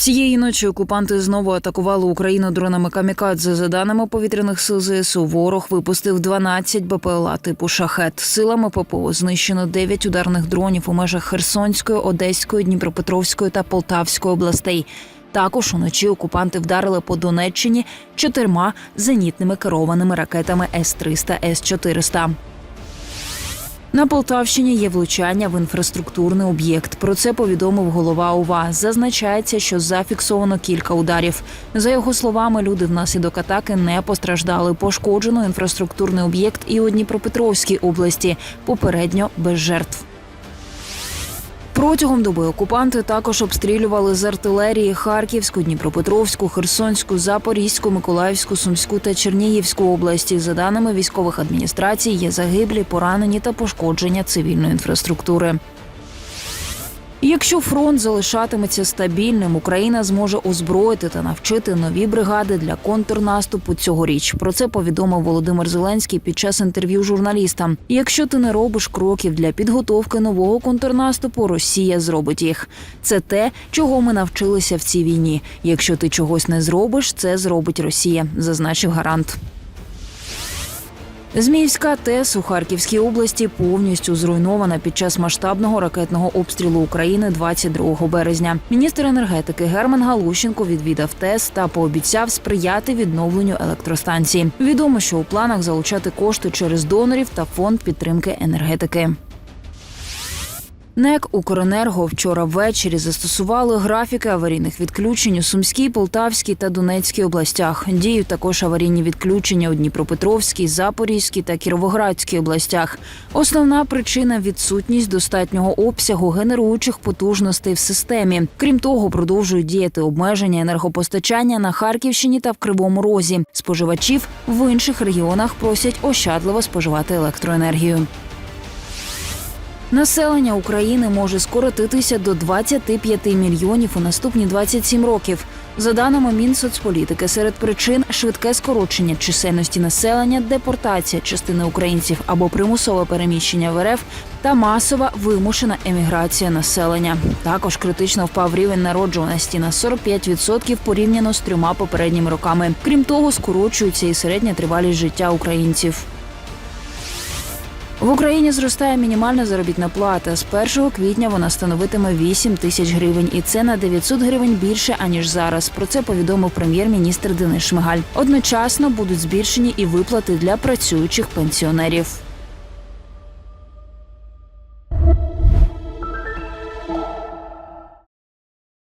Цієї ночі окупанти знову атакували Україну дронами камікадзе. За даними повітряних сил ЗСУ, ворог випустив 12 БПЛА типу шахет. Силами ППО знищено 9 ударних дронів у межах Херсонської, Одеської, Дніпропетровської та Полтавської областей. Також уночі окупанти вдарили по Донеччині чотирма зенітними керованими ракетами С-300, С-400. На Полтавщині є влучання в інфраструктурний об'єкт. Про це повідомив голова ОВА. Зазначається, що зафіксовано кілька ударів. За його словами, люди внаслідок атаки не постраждали. Пошкоджено інфраструктурний об'єкт і у Дніпропетровській області. Попередньо без жертв. Протягом доби окупанти також обстрілювали з артилерії Харківську, Дніпропетровську, Херсонську, Запорізьку, Миколаївську, Сумську та Чернігівську області. За даними військових адміністрацій, є загиблі, поранені та пошкодження цивільної інфраструктури. Якщо фронт залишатиметься стабільним, Україна зможе озброїти та навчити нові бригади для контрнаступу цьогоріч. Про це повідомив Володимир Зеленський під час інтерв'ю журналістам. Якщо ти не робиш кроків для підготовки нового контрнаступу, Росія зробить їх. Це те, чого ми навчилися в цій війні. Якщо ти чогось не зробиш, це зробить Росія, зазначив гарант. Зміївська ТЕС у Харківській області повністю зруйнована під час масштабного ракетного обстрілу України 22 березня. Міністр енергетики Герман Галущенко відвідав ТЕС та пообіцяв сприяти відновленню електростанції. Відомо, що у планах залучати кошти через донорів та фонд підтримки енергетики. НЕК «Укренерго» вчора ввечері застосували графіки аварійних відключень у Сумській, Полтавській та Донецькій областях. Діють також аварійні відключення у Дніпропетровській, Запорізькій та Кіровоградській областях. Основна причина відсутність достатнього обсягу генеруючих потужностей в системі. Крім того, продовжують діяти обмеження енергопостачання на Харківщині та в Кривому Розі. Споживачів в інших регіонах просять ощадливо споживати електроенергію. Населення України може скоротитися до 25 мільйонів у наступні 27 років. За даними Мінсоцполітики, серед причин швидке скорочення чисельності населення, депортація частини українців або примусове переміщення в РФ та масова вимушена еміграція населення. Також критично впав рівень народжуваності на 45% порівняно з трьома попередніми роками. Крім того, скорочується і середня тривалість життя українців. В Україні зростає мінімальна заробітна плата. З 1 квітня вона становитиме 8 тисяч гривень, і це на 900 гривень більше аніж зараз. Про це повідомив прем'єр-міністр Денис Шмигаль. Одночасно будуть збільшені і виплати для працюючих пенсіонерів.